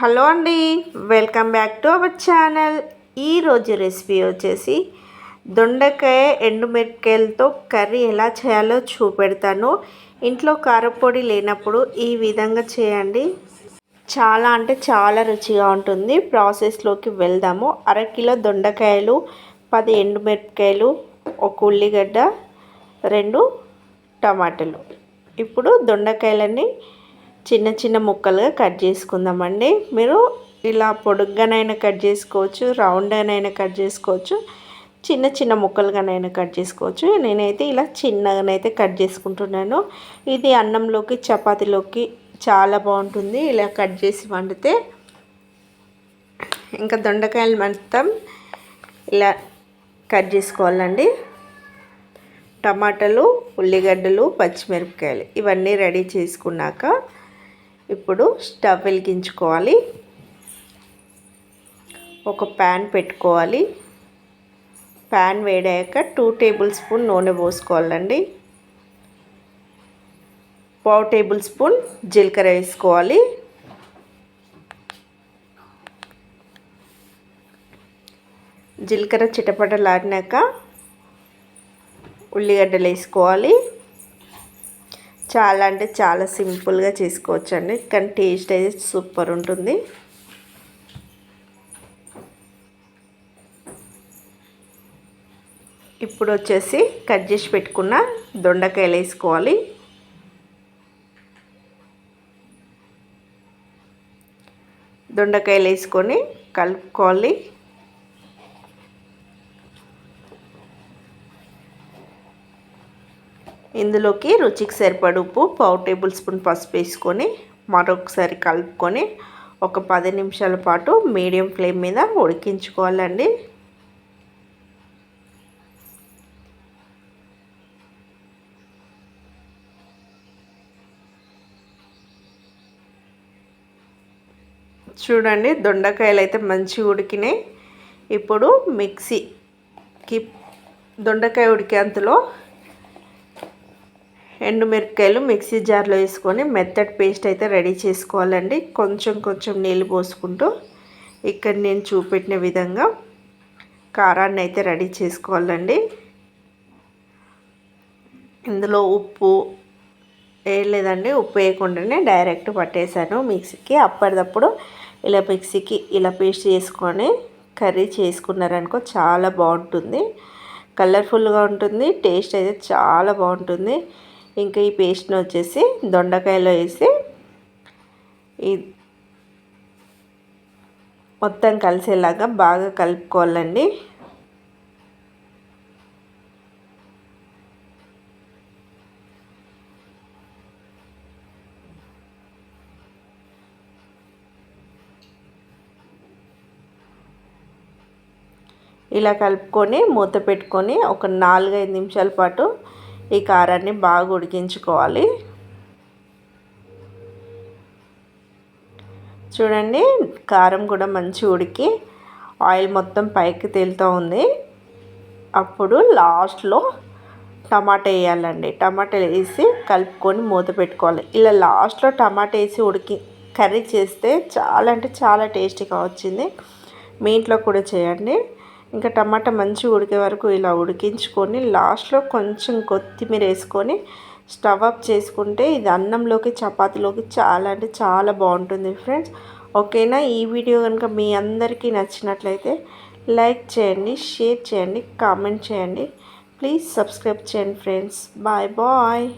Hello అండి. Welcome back to our channel ఈరోజు recipe వచ్చేసి దొండకాయ ఎండుమిరపకాయలతో కర్రీ ఎలా చేయాలో చూపెడతాను. ఇంట్లో కారపొడి లేనప్పుడు ఈ విధంగా చేయండి. చాలా అంటే చాలా రుచిగా ఉంటుంది. ప్రాసెస్లోకి వెళ్దాము. అరకిలో దొండకాయలు పది ఎండుమిరపకాయలు ఒక ఉల్లిగడ్డ రెండు టమాటాలు. ఇప్పుడు దొండకాయలన్నీ చిన్న చిన్న ముక్కలుగా కట్ చేసుకుందామండి. మీరు ఇలా పొడుగ్గానైనా కట్ చేసుకోవచ్చు రౌండ్గానైనా కట్ చేసుకోవచ్చు చిన్న చిన్న ముక్కలుగానైనా కట్ చేసుకోవచ్చు. నేనైతే ఇలా చిన్నగానైతే కట్ చేసుకుంటున్నాను. ఇది అన్నంలోకి చపాతీలోకి చాలా బాగుంటుంది. ఇలా కట్ చేసి వండితే ఇంకా దొండకాయలు మొత్తం ఇలా కట్ చేసుకోవాలండి. టమాటాలు ఉల్లిగడ్డలు పచ్చిమిరపకాయలు ఇవన్నీ రెడీ చేసుకున్నాక ఇప్పుడు స్టవ్ వెలిగించుకోవాలి. ఒక ప్యాన్ పెట్టుకోవాలి. ప్యాన్ వేడాక టూ టేబుల్ స్పూన్ నూనె పోసుకోవాలండి. పావు టేబుల్ స్పూన్ జీలకర్ర వేసుకోవాలి. జీలకర్ర చిటపటలాడినాక ఉల్లిగడ్డలు వేసుకోవాలి. చాలా అంటే చాలా సింపుల్గా చేసుకోవచ్చు అండి కానీ టేస్ట్ అయితే సూపర్ ఉంటుంది. ఇప్పుడు వచ్చేసి కట్ చేసి పెట్టుకున్న దొండకాయలు వేసుకోవాలి. దొండకాయలు వేసుకొని కలుపుకోవాలి. ఇందులోకి రుచికి సరిపడు ఉప్పు పావు టేబుల్ స్పూన్ పసుపు వేసుకొని మరొకసారి కలుపుకొని ఒక పది నిమిషాల పాటు మీడియం ఫ్లేమ్ మీద ఉడికించుకోవాలండి. చూడండి దొండకాయలు అయితే మంచిగా ఉడికినాయి. ఇప్పుడు మిక్సీకి దొండకాయ ఉడికేంతలో ఎండుమిరపకాయలు మిక్సీ జార్లో వేసుకొని మెత్తటి పేస్ట్ అయితే రెడీ చేసుకోవాలండి. కొంచెం కొంచెం నీళ్ళు పోసుకుంటూ ఇక్కడ నేను చూపెట్టిన విధంగా కారాన్ని అయితే రెడీ చేసుకోవాలండి. ఇందులో ఉప్పు వేయలేదండి ఉప్పు వేయకుండానే డైరెక్ట్ పట్టేశాను మిక్సీకి. అప్పటిదప్పుడు ఇలా మిక్సీకి ఇలా పేస్ట్ చేసుకొని కర్రీ చేసుకున్నారనుకో చాలా బాగుంటుంది. కలర్ఫుల్గా ఉంటుంది టేస్ట్ అయితే చాలా బాగుంటుంది. ఇంకా ఈ పేస్ట్ని వచ్చేసి దొండకాయలో వేసి ఈ మొత్తం కలిసేలాగా బాగా కలుపుకోవాలండి. ఇలా కలుపుకొని మూత పెట్టుకొని ఒక నాలుగైదు నిమిషాల పాటు ఈ కారాన్ని బాగా ఉడికించుకోవాలి. చూడండి కారం కూడా మంచి ఉడికి ఆయిల్ మొత్తం పైకి తేలుతూ ఉంది. అప్పుడు లాస్ట్లో టమాటా వేయాలండి. టమాటా వేసి కలుపుకొని మూత పెట్టుకోవాలి. ఇలా లాస్ట్లో టమాటా వేసి ఉడికి కర్రీ చేస్తే చాలా అంటే చాలా టేస్టీగా వచ్చింది. మీ ఇంట్లో కూడా చేయండి. ఇంకా టమాటా మంచిగా ఉడికే వరకు ఇలా ఉడికించుకొని లాస్ట్లో కొంచెం కొత్తిమీర వేసుకొని స్టవ్ అప్ చేసుకుంటే ఇది అన్నంలోకి చపాతీలోకి చాలా అంటే చాలా బాగుంటుంది ఫ్రెండ్స్. ఓకేనా? ఈ వీడియో కనుక మీ అందరికీ నచ్చినట్లయితే లైక్ చేయండి షేర్ చేయండి కామెంట్ చేయండి. ప్లీజ్ సబ్స్క్రైబ్ చేయండి ఫ్రెండ్స్. Bye bye.